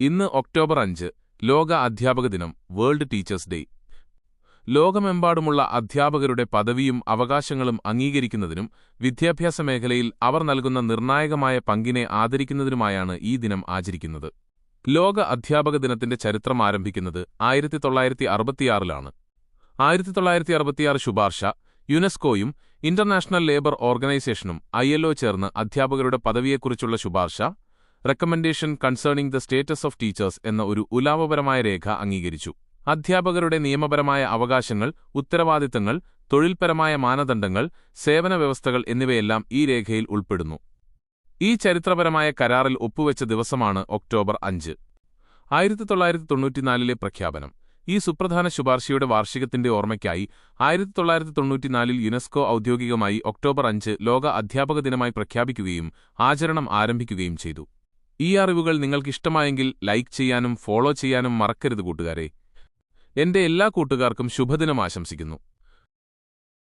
ഇന്ന് ഒക്ടോബർ അഞ്ച് ലോക അധ്യാപക ദിനം വേൾഡ് ടീച്ചേഴ്സ് ഡേ. ലോകമെമ്പാടുമുള്ള അധ്യാപകരുടെ പദവിയും അവകാശങ്ങളും അംഗീകരിക്കുന്നതിനും വിദ്യാഭ്യാസ മേഖലയിൽ അവർ നൽകുന്ന നിർണായകമായ പങ്കിനെ ആദരിക്കുന്നതിനുമായാണ് ഈ ദിനം ആചരിക്കുന്നത്. ലോക അധ്യാപക ദിനത്തിന്റെ ചരിത്രം ആരംഭിക്കുന്നത് ആയിരത്തി തൊള്ളായിരത്തി അറുപത്തിയാറിലാണ് ആയിരത്തി തൊള്ളായിരത്തി അറുപത്തിയാറ് ശുപാർശ യുനെസ്കോയും ഇന്റർനാഷണൽ ലേബർ ഓർഗനൈസേഷനും ഐ ചേർന്ന് അധ്യാപകരുടെ പദവിയെക്കുറിച്ചുള്ള ശുപാർശ recommendation concerning the status of teachers എന്ന ഒരു ഉലാവപരമായ രേഖ അംഗീകരിച്ചു. അധ്യാപകരുടെ നിയമപരമായ അവകാശങ്ങൾ ഉത്തരവാദിത്തങ്ങൾ തൊഴിൽപരമായ മാനദണ്ഡങ്ങൾ സേവന വ്യവസ്ഥകൾ എന്നിവയെല്ലാം ഈ രേഖയിൽ ഉൾപ്പെടുന്നു. ഈ ചരിത്രപരമായ കരാറിൽ ഒപ്പുവെച്ച ദിവസമാണ് ഒക്ടോബർ അഞ്ച്. ആയിരത്തി തൊള്ളായിരത്തി തൊണ്ണൂറ്റിനാലിലെ പ്രഖ്യാപനം. ഈ സുപ്രധാന ശുപാർശയുടെ വാർഷികത്തിന്റെ ഓർമ്മയ്ക്കായി ആയിരത്തി തൊള്ളായിരത്തി തൊണ്ണൂറ്റിനാലിൽ യുനെസ്കോ ഔദ്യോഗികമായി ഒക്ടോബർ അഞ്ച് ലോക അധ്യാപക ദിനമായി പ്രഖ്യാപിക്കുകയും ആചരണം ആരംഭിക്കുകയും ചെയ്തു. ഈ അറിവുകൾ നിങ്ങൾക്കിഷ്ടമായെങ്കിൽ ലൈക്ക് ചെയ്യാനും ഫോളോ ചെയ്യാനും മറക്കരുത് കൂട്ടുകാരെ. എന്റെ എല്ലാ കൂട്ടുകാർക്കും ശുഭദിനം ആശംസിക്കുന്നു.